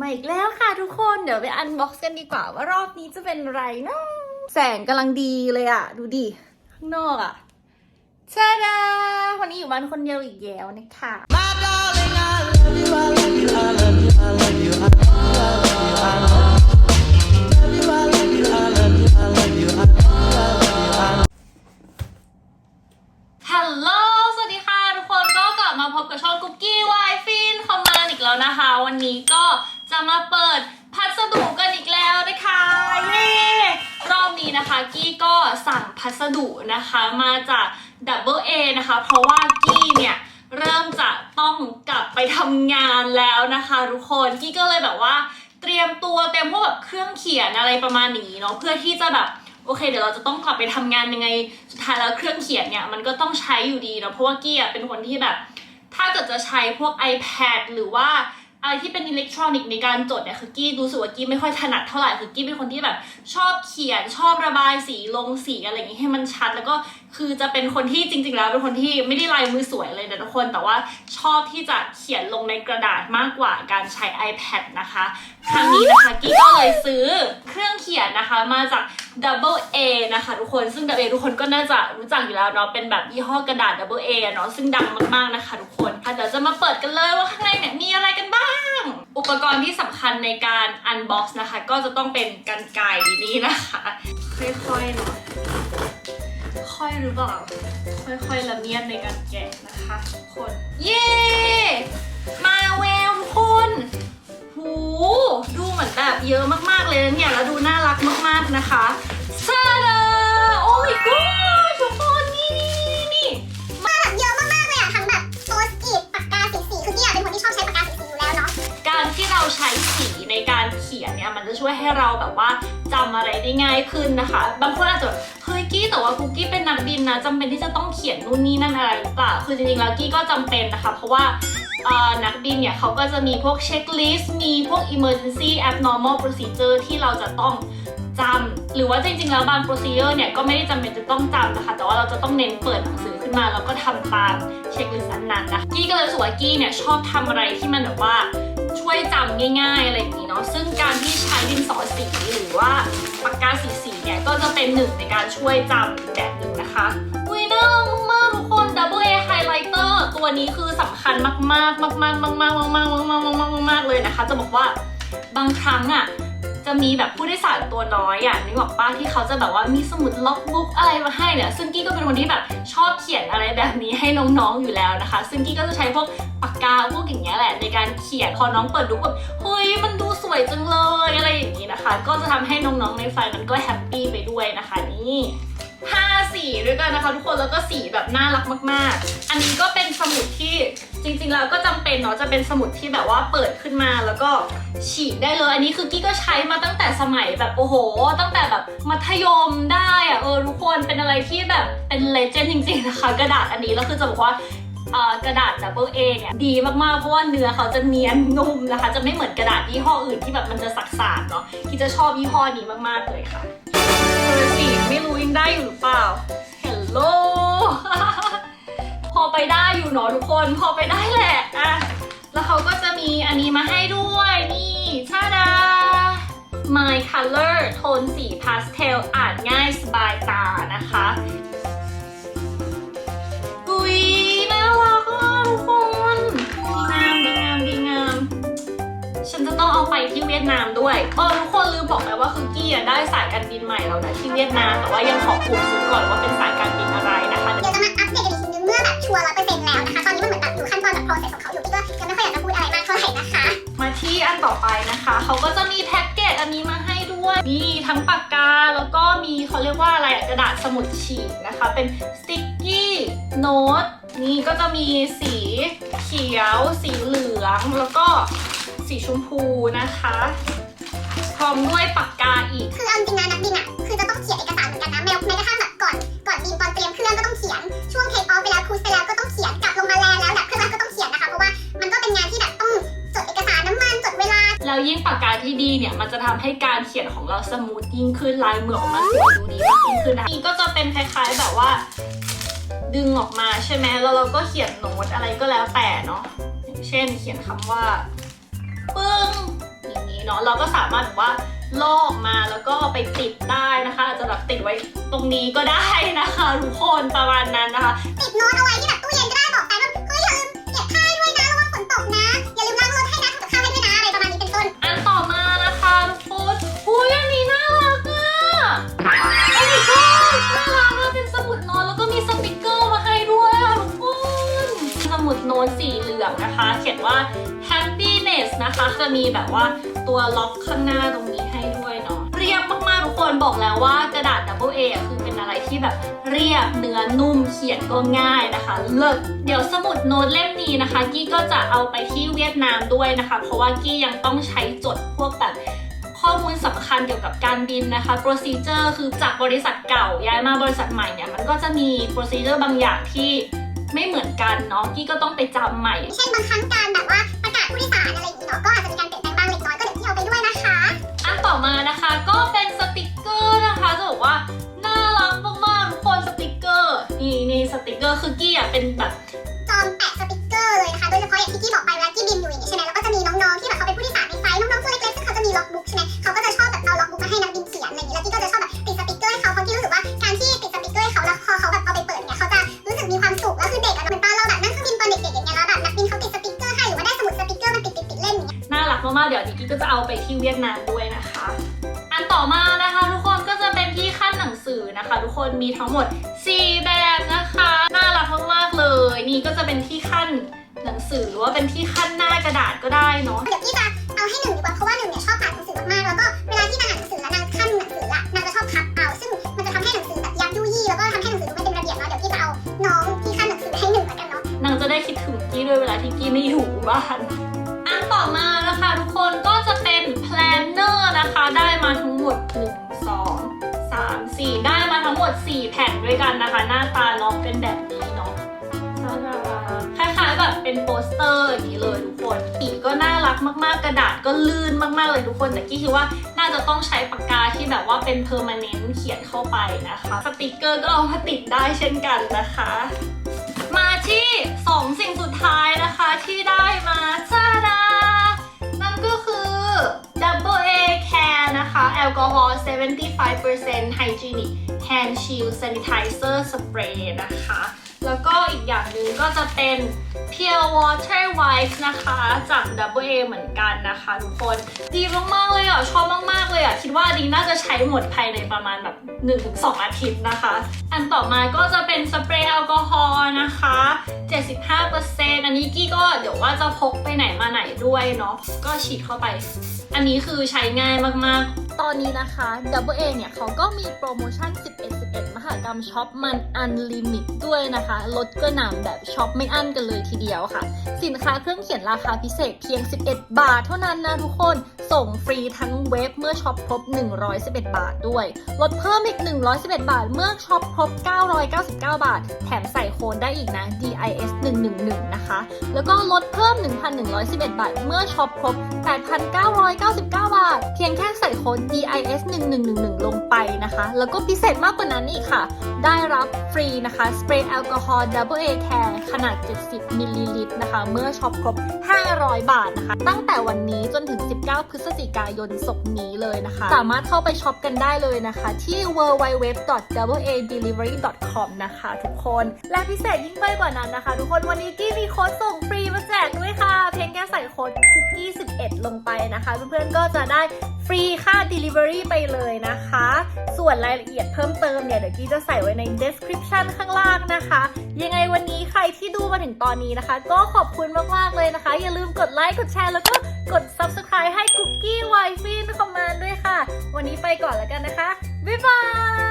มาอีกแล้วค่ะทุกคนเดี๋ยวไปอันบ็อกซ์กันดีกว่าว่ารอบนี้จะเป็นไรเนาะแสงกำลังดีเลยอะดูดิข้างนอกอะชาดาวันนี้อยู่บ้านคนเดียวอีกแล้วนะคะ นะคะกี้ก็สั่งพัสดุนะคะมาจาก Double A นะคะ เพราะว่ากี้เนี่ยเริ่มจะต้องกลับไปทำงานแล้วนะคะ ทุกคนกี้ก็เลยแบบว่า เตรียมตัวเตรียมพวกแบบเครื่องเขียนอะไรประมาณนี้เนาะเพื่อที่จะแบบโอเคเดี๋ยวเราจะต้องกลับไปทำงานยังไงสุดท้ายแล้วเครื่องเขียนเนี่ยมันก็ต้องใช้อยู่ดีเนาะเพราะว่ากี้เป็นคนที่แบบ ถ้าเกิดจะใช้พวก iPad หรือว่า อะไรที่เป็นอิเล็กทรอนิกส์ในการจดเนี่ยคือกี้รู้สึกว่ากี้ไม่ค่อยถนัดเท่าไหร่คือกี้เป็นคนที่แบบ ชอบเขียนชอบระบายสีลงสีอะไรอย่างงี้ให้มันชัด แล้วก็คือจะเป็นคนที่จริง ๆ แล้วเป็นคนที่ไม่ได้ลายมือสวยเลยนะทุกคนแต่ว่าชอบที่จะเขียนลงในกระดาษมากกว่าการใช้ iPad นะคะ ครั้งนี้นะคะกี้ก็เลยซื้อเครื่องเขียนนะคะมาจาก Double A นะคะทุกคนซึ่ง Double A ทุกคนก็น่าจะรู้จักอยู่แล้วเนาะเป็นแบบยี่ห้อกระดาษ Double A อเนาะซึ่งดังมากๆนะคะ ทุกคนค่ะเดี๋ยวจะมาเปิดกันเลยว่าข้างในเนี่ยมีอะไรกันบ้าง อุ ปกรณ์ที่สำคัญในการ unbox นะคะ ก็จะต้องเป็นกันไกรนี้นะคะ ค่อยๆเนาะค่อยหรือเปล่า ค่อยๆละเมียดในการแกะนะคะทุกคน เย้ มาแววทุกคนหูดูเหมือนแบบเยอะมากๆเลยนะเนี่ย แล้วดูน่ารักมากๆนะคะซาดาโอ้ my god ใช้สีในการเขียนเนี่ยมันจะช่วยให้เราแบบว่าจำอะไรได้ง่ายขึ้นนะคะ บางคนอาจจะแบบเฮ้ยกี้แต่ว่ากุ๊กกี้เป็นนักบินนะจำเป็นที่จะต้องเขียนนู่นนี่นั่นอะไรหรือเปล่าคือจริงๆแล้วกี้ก็จำเป็นนะคะ เพราะว่านักบินเนี่ยเขาก็จะมีพวกเช็คลิสต์มีพวก emergency abnormal procedure ที่เราจะต้องจำหรือว่าจริงๆ แล้วบาง procedure เนี่ยก็ไม่ได้จำเป็นจะต้องจำนะคะ แต่ว่าเราจะต้องเน้นเปิดหนังสือขึ้นมา แล้วก็ทำตามเช็คลิสต์นั้นนะกี้ก็เลยรู้สึกว่ากี้เนี่ยชอบทำอะไรที่มันแบบว่า ช่วยจำง่ายๆอะไรอย่างนี้เนาะซึ่งการที่ใช้ดินสอสีหรือว่าปากกาสีสีๆเนี่ยก็จะเป็นหนึ่งในการช่วยจำแบบหนึ่งนะคะอุ้ยน่ารักมากทุกคน Double A Highlighter ตัวนี้คือสำคัญมากๆมากๆมากๆมากๆมากๆมากๆมากๆมากๆมากๆเลยนะคะ จะบอกว่าบางครั้งอะ จะมีแบบผู้โดยสารตัวน้อยอะนึกออกป้าที่เขาจะแบบว่ามีสมุดล็อกบุ๊กอะไรมาให้เนี่ยซึ่งกี้ก็เป็นคนที่แบบชอบเขียนอะไรแบบนี้ให้น้องๆอยู่แล้วนะคะ ซึ่งกี้ก็จะใช้พวกปากกาพวกอย่างเงี้ยแหละในการเขียนพอน้องเปิดดูแบบเฮ้ยมันดูสวยจังเลยอะไรอย่างนี้นะคะ ก็จะทำให้น้องๆในไฟล์นั้นก็แฮปปี้ไปด้วยนะคะนี่ห้าสีด้วยกันนะคะทุกคนแล้วก็สีแบบน่ารักมาก ๆ อันนี้ก็เป็นสมุดที่ จริงๆแล้วก็จำเป็นเนาะจะเป็นสมุดที่แบบว่าเปิดขึ้นมาแล้วก็ฉีกได้เลย อันนี้คือกี้ก็ใช้มาตั้งแต่สมัยแบบโอ้โห ตั้งแต่แบบมัธยมได้อะเออทุกคนเป็นอะไรที่แบบเป็นเลเจนด์จริงๆนะคะ กระดาษอันนี้แล้วคือจะบอกว่ากระดาษ Double A เนี่ยดีมากๆ เพราะว่าเนื้อเขาจะเนียนนุ่มนะคะ จะไม่เหมือนกระดาษยี่ห้ออื่นที่แบบมันจะสักๆเนาะที่จะชอบยี่ห้อนี้มากๆเลยค่ะเบอสี่ไม่รู้ยังได้อยู่หรือเปล่า Hello อไปได้อยู่เนาะทุกคนพอไปได้แหละอะแล้วเขาก็จะมีอันนี้มาให้ด้วยนี่ชาดา My Color โทนสีพาสเทลอ่านง่ายสบายตานะคะอุ้ยน่ารักอะทุกคนดีงามดีงามดีงาม ฉันจะต้องเอาไปที่เวียดนามด้วยเออทุกคนลืมบอกไปว่าคือกี้อะได้สายการบินใหม่แล้วนะที่เวียดนามแต่ว่ายังขอคุมซื้อก่อนว่าเป็นสายการ อันต่อไปนะคะเขาก็จะมีแพ็กเกจอันนี้มาให้ด้วยมีทั้งปากกาแล้วก็มีเขาเรียกว่าอะไรกระดาษสมุดฉีกนะคะ เป็นสติ๊กกี้โน้ตนี่ก็จะมีสีเขียว สีเหลือง แล้วก็สีชมพูนะคะพร้อมด้วยปากกาอีก คือเอาจริงนะนักบินอะคือจะต้องเขียนเอกสารเหมือนกันนะแม้แม้กระทั่งแบบก่อน ก่อนบินตอนเตรียมเครื่องก็ต้องเขียนช่วงเทคออฟไปแล้วครูสไปแล้วก็ต้องเขียนกลับลงมาแลนด์แล้วดับ แล้วยิ่งปากกาที่ดีเนี่ย มันจะทำให้การเขียนของเราสมูทยิ่งขึ้นลายมือออกมาสวยดูดีมากยิ่งขึ้นนะนี่ก็จะเป็นคล้ายๆแบบว่า ดึงออกมาใช่ไหมแล้วเราก็เขียนโน้ตอะไรก็แล้วแต่เนาะอย่างเช่นเขียนคำว่าปึ้งอย่างนี้เนาะเราก็สามารถแบบว่าลอกมาแล้วก็ไปติดได้นะคะอาจจะแบบติดไว้ตรงนี้ก็ได้นะคะทุกคนประมาณนั้นนะคะ ติดโน้ตเอาไว้ที่ ตสีเหลืองนะคะ เขียนว่า happiness นะคะ จะมีแบบว่าตัวล็อกข้างหน้าตรงนี้ให้ด้วยเนาะ เรียบมากๆทุกคนบอกแล้วว่ากระดาษ double A คือเป็นอะไรที่แบบเรียบเนื้อนุ่มเขียนก็ง่ายนะคะ เลิศเดี๋ยวสมุดโน้ตเล่มนี้นะคะ กี้ก็จะเอาไปที่เวียดนามด้วยนะคะ เพราะว่ากี้ยังต้องใช้จดพวกแบบข้อมูลสำคัญเกี่ยวกับการบินนะคะ procedure คือจากบริษัทเก่าย้ายมาบริษัทใหม่เนี่ย มันก็จะมี procedure บางอย่างที่ ไม่เหมือนกันเนาะกี้ก็ต้องไปจำใหม่ เช่นบางครั้งการแบบว่าประกาศผู้โดยสารอะไรอย่างนี้เนาะก็อาจจะมีการเปลี่ยนแปลงบ้างเล็กน้อยก็เดี๋ยวที่เอาไปด้วยนะคะ อันต่อมานะคะก็เป็นสติกเกอร์นะคะจะบอกว่าน่ารักมากๆทุกคนสติกเกอร์นี่นี่สติกเกอร์คือกี้อะเป็นแบบจอมแปะสติกเกอร์เลยนะคะโดยเฉพาะอย่างที่กี้บอก มากๆเดี๋ยวนิกกี้ก็จะเอาไปที่เวียดนามด้วยนะคะ อันต่อมานะคะทุกคนก็จะเป็นที่ขั้นหนังสือนะคะ ทุกคนมีทั้งหมด 4 แบบนะคะน่ารักมากๆเลย นี่ก็จะเป็นที่ขั้นหนังสือหรือว่าเป็นที่ขั้นหน้ากระดาษก็ได้เนาะเดี๋ยวพี่จะเอาให้หนึ่งดีกว่าเพราะว่าหนึ่งเนี่ยชอบอ่านหนังสือ 4ได้มาทั้งหมด 4 แผ่นด้วยกันนะคะ หน้าตาเน้องเป็นแบบนี้เนาะคล้ายๆแบบเป็นโปสเตอร์อย่างนี้เลยทุกคนสีก็น่ารักมากๆ กระดาษก็ลื่นมากๆเลยทุกคน แต่กี้คิดว่าน่าจะต้องใช้ปากกาที่แบบว่าเป็น permanent เขียนเข้าไปนะคะสติกเกอร์ก็เอามาติดได้เช่นกันนะคะ มาที่ 2 สิ่งสุดท้ายนะคะที่ได้มาจ้าดา อลกอฮอล์ 75% Hygienic Hand Shield Sanitizer Spray นะคะ แล้วก็อีกอย่างหนึ่งก็จะเป็น Pure Water Wipes นะคะ จาก Double A เหมือนกันนะคะทุกคน ดีมาก ๆ เลยอะ ชอบมาก ๆ เลยอะ คิดว่าดีน่าจะใช้หมดภายในประมาณแบบ 1-2 อาทิตย์นะคะ อันต่อมาก็จะเป็นสเปรย์แอลกอฮอล์นะคะ 75%อันนี้กี้ก็เดี๋ยวว่าจะพกไปไหนมาไหนด้วยเนาะก็ฉีดเข้าไป อันนี้คือใช้ง่ายมากๆ ตอนนี้นะคะ Double A เนี่ยเขาก็มีโปรโมชั่น 11 หากรรมช็อปมันอันลิมิตด้วยนะคะ ลดกระหน่ำแบบช็อปไม่อั้นกันเลยทีเดียวค่ะ สินค้าเครื่องเขียนราคาพิเศษเพียง 11 บาทเท่านั้นนะทุกคน ส่งฟรีทั้งเว็บเมื่อช็อปครบ 111 บาทด้วย ลดเพิ่มอีก 111 บาท เมื่อช็อปครบ 999 บาท แถมใส่โค้ดได้อีกนะ DIS 111นะคะ แล้วก็ลดเพิ่ม 1,111 บาท เมื่อช็อปครบ 8,999 บาท เพียงแค่ใส่โค้ด DIS 1111 ลงไปนะคะ แล้วก็พิเศษมากกว่านั้นอีกค่ะได้รับฟรีนะคะสเปรย์แอลกอฮอล์ Double A Care ขนาด 70มิลลิลิตรนะคะ เมื่อช็อปครบ 500 บาทนะคะ ตั้งแต่วันนี้จนถึง 19 พฤศจิกายนศกนี้เลยนะคะ สามารถเข้าไปช็อปกันได้เลยนะคะ ที่ www.doubleadelivery.com นะคะทุกคน และพิเศษยิ่งไปกว่านั้นนะคะ ทุกคนวันนี้กี้มีโค้ดส่งฟรีมาแจกด้วยค่ะ เพียงแค่ใส่โค้ดคุกกี้11 ลงไปนะคะ เพื่อนๆก็จะได้ รีค่า Delivery ไปเลยนะคะ ส่วนรายละเอียดเพิ่มเติมเนี่ย เดี๋ยวกี้จะใส่ไว้ใน description ข้างล่างนะคะ ยังไงวันนี้ใครที่ดูมาถึงตอนนี้นะคะ ก็ขอบคุณมาก ๆ เลยนะคะ อย่าลืมกดไลค์กดแชร์แล้วก็กด subscribe ให้คุกกี้ไวฟินคอมมานด้วยค่ะ วันนี้ไปก่อนแล้วกันนะคะ บ๊ายบาย